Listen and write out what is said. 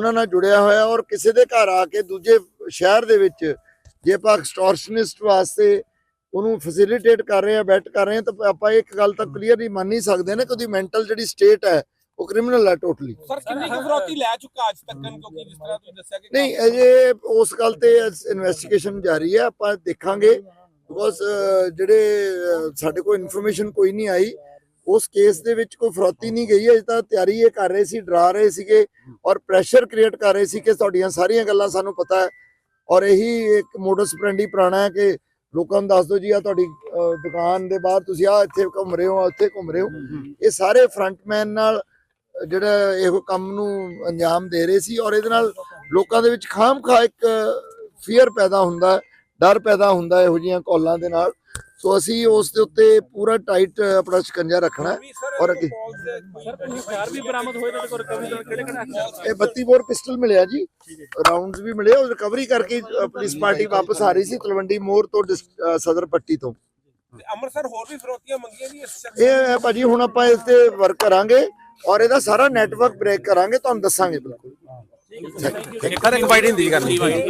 ਉਹਨਾਂ ਨਾਲ ਜੁੜਿਆ ਹੋਇਆ ਔਰ ਕਿਸੇ ਦੇ ਘਰ ਆ ਕੇ ਦੂਜੇ ਸ਼ਹਿਰ ਦੇ ਵਿੱਚ ਜੇ ਆਪਾਂ ਐਕਸਟੋਰਸ਼ਨਿਸਟ ਵਾਸਤੇ ਉਹਨੂੰ ਫੈਸਿਲਿਟੇਟ ਕਰ ਰਹੇ ਆ ਬੈਟ ਕਰ ਰਹੇ ਆ ਤਾਂ ਆਪਾਂ ਇੱਕ ਗੱਲ ਤਾਂ ਕਲੀਅਰਲੀ ਮੰਨ ਨਹੀਂ ਸਕਦੇ ਨਾ ਕਿ ਉਹਦੀ ਮੈਂਟਲ ਜਿਹੜੀ ਸਟੇਟ ਹੈ ਉਹ ਕ੍ਰਿਮੀਨਲ ਹੈ ਟੋਟਲੀ ਸਰ ਕਿੰਨੀ ਕੁ ਫਰੋਤੀ ਲੈ ਚੁੱਕਾ ਅੱਜ ਤੱਕ? ਕਿਉਂਕਿ ਜਿਸ ਤਰ੍ਹਾਂ ਤੁਸੀਂ ਦੱਸਿਆ ਕਿ ਨਹੀਂ ਅਜੇ ਉਸ ਗੱਲ ਤੇ ਇਨਵੈਸਟੀਗੇਸ਼ਨ ਜਾਰੀ ਹੈ ਆਪਾਂ ਦੇਖਾਂਗੇ। ਬਿਕੋਜ਼ ਜਿਹੜੇ ਸਾਡੇ ਕੋਲ ਇਨਫੋਰਮੇਸ਼ਨ ਕੋਈ ਨਹੀਂ ਆਈ। ਉਸ ਕੇਸ ਦੇ ਵਿੱਚ ਕੋਈ ਫਰੋਤੀ ਨਹੀਂ ਗਈ ਅਜੇ ਤਾਂ ਤਿਆਰੀ ਇਹ ਕਰ ਰਹੇ ਸੀ ਡਰਾ ਰਹੇ ਸੀਗੇ ਔਰ ਪ੍ਰੈਸ਼ਰ ਕ੍ਰੀਏਟ ਕਰ ਰਹੇ ਸੀ ਕਿ ਤੁਹਾਡੀਆਂ ਸਾਰੀਆਂ ਗੱਲਾਂ ਸਾਨੂੰ ਪਤਾ ਹੈ। ਔਰ ਇਹੀ ਇੱਕ ਮੋਡਸ ਪ੍ਰੈਂਡੀ ਪੁਰਾਣਾ ਹੈ ਕਿ ਲੋਕਾਂ ਨੂੰ ਦੱਸ ਦਿਓ ਜੀ ਆ ਤੁਹਾਡੀ ਦੁਕਾਨ ਦੇ ਬਾਹਰ ਤੁਸੀਂ ਆ ਇੱਥੇ ਘੁੰਮ ਰਹੇ ਹੋ ਉੱਥੇ ਘੁੰਮ ਰਹੇ ਹੋ। ਇਹ ਸਾਰੇ ਫਰੰਟਮੈਨ ਨਾਲ ਜਿਹੜਾ ਇਹੋ ਕੰਮ ਨੂੰ ਅੰਜਾਮ ਦੇ ਰਹੇ ਸੀ ਔਰ ਇਹਦੇ ਨਾਲ ਲੋਕਾਂ ਦੇ ਵਿੱਚ ਖਾਮਖਾ ਇੱਕ ਫੀਅਰ ਪੈਦਾ ਹੁੰਦਾ ਡਰ ਪੈਦਾ ਹੁੰਦਾ ਇਹੋ ਜਿਹੀਆਂ ਕਾਲਾਂ ਦੇ ਨਾਲ। ਸੋ ਅਸੀਂ ਉਸ ਦੇ ਉੱਤੇ ਪੂਰਾ ਟਾਈਟ ਆਪਣਾ ਸ਼ਿਕੰਜਾ ਰੱਖਣਾ ਹੈ ਔਰ ਅੱਗੇ? ਸਰ ਹਥਿਆਰ ਵੀ ਬਰਾਮਦ ਹੋਏ ਤਾਂ ਕੋਲ ਰਿਕਵਰੀ ਕਿਹੜੇ ਕਿਹੜੇ? ਇਹ 32 ਬੋਰ ਪਿਸਟਲ ਮਿਲਿਆ ਜੀ। ਰਾਉਂਡਸ ਵੀ ਮਿਲੇ ਉਹ ਰਿਕਵਰੀ ਕਰਕੇ ਪੁਲਿਸ ਪਾਰਟੀ ਵਾਪਸ ਆ ਰਹੀ ਸੀ ਤਲਵੰਡੀ ਮੋਰ ਤੋਂ ਸਦਰ ਪੱਟੀ ਤੋਂ। ਅੰਮ੍ਰਿਤਸਰ ਹੋਰ ਵੀ ਫਰੋਤੀਆਂ ਮੰਗੀਆਂ ਜੀ ਇਸ ਇਹ ਹੈ ਭਾਜੀ ਹੁਣ ਆਪਾਂ ਇਸ ਤੇ ਵਰਕ ਕਰਾਂਗੇ ਔਰ ਇਹਦਾ ਸਾਰਾ ਨੈਟਵਰਕ ਬ੍ਰੇਕ ਕਰਾਂਗੇ ਤੁਹਾਨੂੰ ਦੱਸਾਂਗੇ ਬਿਲਕੁਲ। ਸਰ ਇੱਕ ਬਾਈਟ ਹਿੰਦੀ ਕਰਨੀ